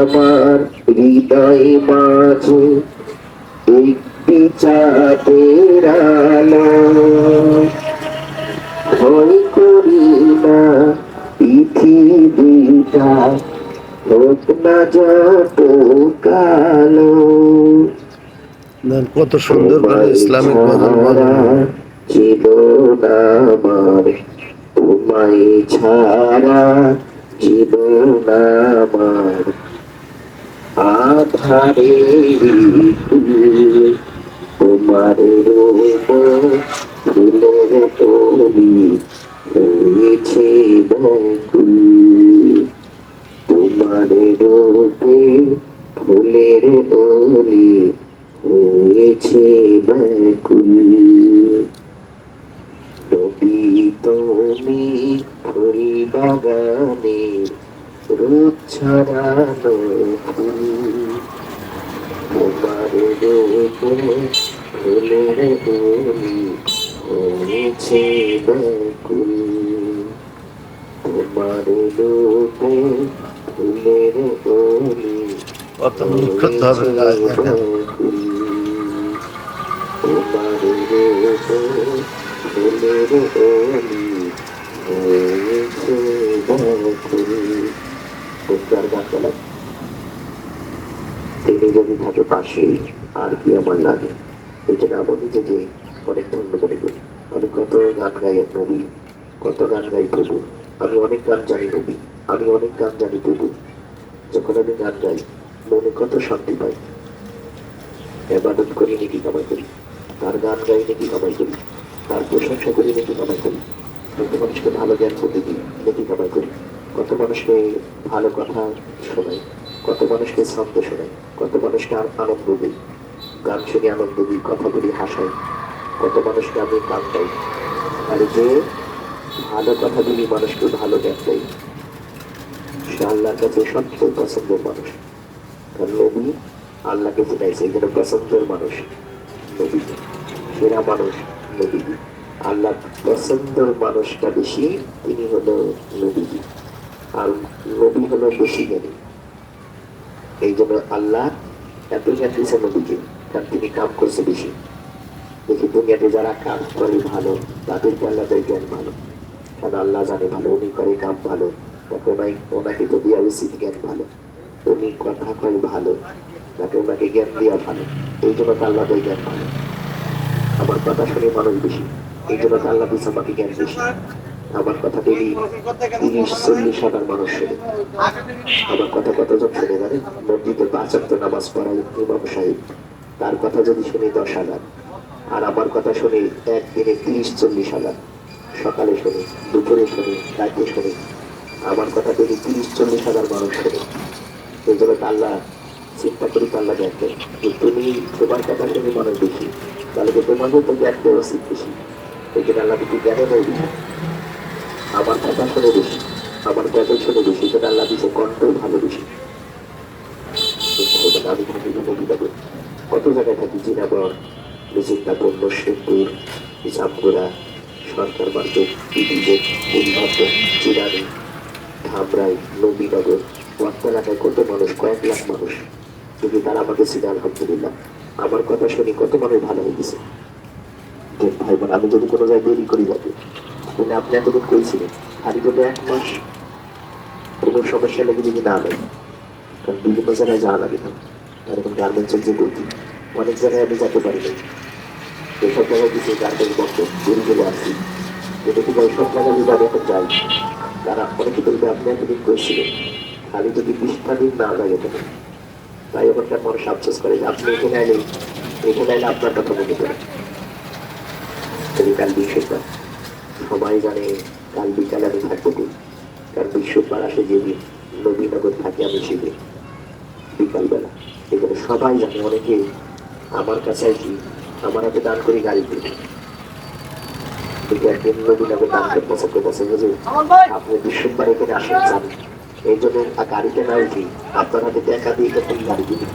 আমার হৃদয় মাঝে একটি চাঁদের আলো। ভয় করি না পৃথিবীটা হোক না যত কালো। কত সুন্দর করে ইসলামিক গজল ছিল না আমার তোমায় ছাড়া ছিল না আমার আধারে তোমার রূপ ফুলের তরি হয়েছে বকুল। তোমার রূপে ফুলের তরি হয়েছে বকুল। তুমি ফুল বাগানে রূপ ছড়ানো ফুল তোমার রূপে ফুলের তুমি হয়েছে বকুল। তোমার রূপে ফুলের দেখেন তোমার রূপে ফুলের গান গেলাম তিনি যদি থাকে পাশে আর কি আমার লাগে এই জন্য আমার নিজেকে অনেক ধন্য মনে করি আমি কত গান গাই নবী কত গান গাই প্রভু আমি অনেক গান জানি নবী আমি অনেক গান জানি প্রভু যখন আমি গান গাই মনে কত শান্তি পাই এবাদত করি নাকি কামাই করি তার গান গাই নাকি কামাই করি তার প্রশংসা করি নাকি কামাই করি। কত মানুষকে ভালো জ্ঞান করতে দিই নাকি কামাই করি। কত মানুষকে ভালো কথা শোনাই, কত মানুষকে ছন্দ শোনাই, কত মানুষকে আনন্দ দিই। গান শুনে, আনন্দ দিই, কথা বলি, হাসাই। কত মানুষকে আমি গান গাই। আর যে ভালো কথা বলি মানুষকে ভালো জ্ঞান দেয় সে আল্লাহর কাছে সবচেয়ে পছন্দের মানুষ। কারণ নবী আল্লাহকে চিনাইছে জন্য পছন্দের মানুষ নবী। সেরা মানুষ। নবী। আল্লাহ পছন্দের মানুষটা বেশি, তিনি হলো নবী। আর নবী হলো বেশি জ্ঞানী। এই জন্য আল্লাহ এত জ্ঞান দিয়েছে নবীকে, কারণ তিনি কাম করছে বেশি। দেখি দুনিয়াতে যারা কাম করে ভালো, তাদেরকে আল্লাহদের জ্ঞান ভালো। কারণ আল্লাহ জানে ভালো, উনি করে কাম ভালো। তাকে ওনাই ওনাকে তো দেওয়া উচিত জ্ঞান ভালো। উনি কথা কয় ভালো, তাকে ওনাকে জ্ঞান দেওয়া ভালো। এই জন্য আল্লাহ জ্ঞান ভালো। কথা শুনে মানুষ বেশি। এই জন্য আল্লাহ দিচ্ছে জ্ঞান বেশি। আমার কথা ডেলি তিরিশ চল্লিশ হাজার মানুষ শুনে। আমার কথা কতজন শুনে জানেন? মসজিদে অক্ট নামাজ পড়াই ইমাম সাহেব। তার কথা যদি শুনি দশ হাজার। আর আমার কথা শুনি একদিনে তিরিশ, চল্লিশ হাজার। সকালে শুনি, দুপুরে শুনি, রাতে শুনি। আমার কথা যদি তিরিশ, চল্লিশ হাজার মানুষ শুনে। এই জন্য আল্লাহ চিন্তা করি আল্লাহ দেখে যে তুমি তোমার কথা শুনে মানুষ বেশি তাহলে তো তোমাদের তো জ্ঞান দেওয়া বেশি এই আল্লাহ কিন্তু জ্ঞানে বেশি আমার কথা শুনে বেশি আমার গজল শুনে বেশি সেটা আল্লাহ দিচ্ছে কণ্ঠ ভালো বেশি আমি কিন্তু বিভিন্ন বিভাগে কত জায়গায় থাকি জিনাগর মেজিন্দাপুর নরসিংপুর জামগোড়া সরকার মার্কেট পিটিজে পরিবর্তন চিরানি ধামরাই নবীনগর ওয়ার্তা এলাকায় কত মানুষ, কয়েক লাখ মানুষ। কিন্তু তারা আমাকে চিনে আলহামদুলিল্লাহ। আমার কথা শুনি কত মানুষ ভালো হয়ে গেছে। ভাই বোন, আমি যদি কোনো জায়গায় দেরি করি যাবে মানে আপনি এতদিন করেছিলেন আর যদি এক মাস কোনো সমস্যা লেগে যদি না নেই কারণ বিভিন্ন জায়গায় যাওয়া লাগে না। এখন গার্মেন্টসের যে গতি অনেক জায়গায় আমি যেতে পারি না এসব জায়গায় কিছু গার্মেন্টস বন্ধ দেরি চলে আসছি যেটা থেকে এইসব জায়গায় যদি আমি এখন যাই, তারা অনেকে বলবে আপনি এতদিন করেছিলেন খালি যদি বিশটা দিন না যায় এখানে তাই ওখানকার মানুষ আফসোস করে যে আপনি এখানে আইলে এখানে আইলে আপনার কথা মনে করে কাল বৃহস্পতিবার, সবাই জানে কাল বিকালে আমি থাকব কই কারণ বৃহস্পতিবার আসে যেদিন নবীনগর থাকে আমি সেদিন, বিকালবেলা। এখানে সবাই জানে অনেকে আমার কাছে আর কি আমার হাতে দান করি গাড়ি দিই কিন্তু একদিন নবীনগর দান করতেছে করতেছে যে আপনি বৃহস্পতিবার এখানে আসেন জানি এই জন্য গাড়িতে না উঠি আপনার টাকা দিয়ে গাড়ি দিবি।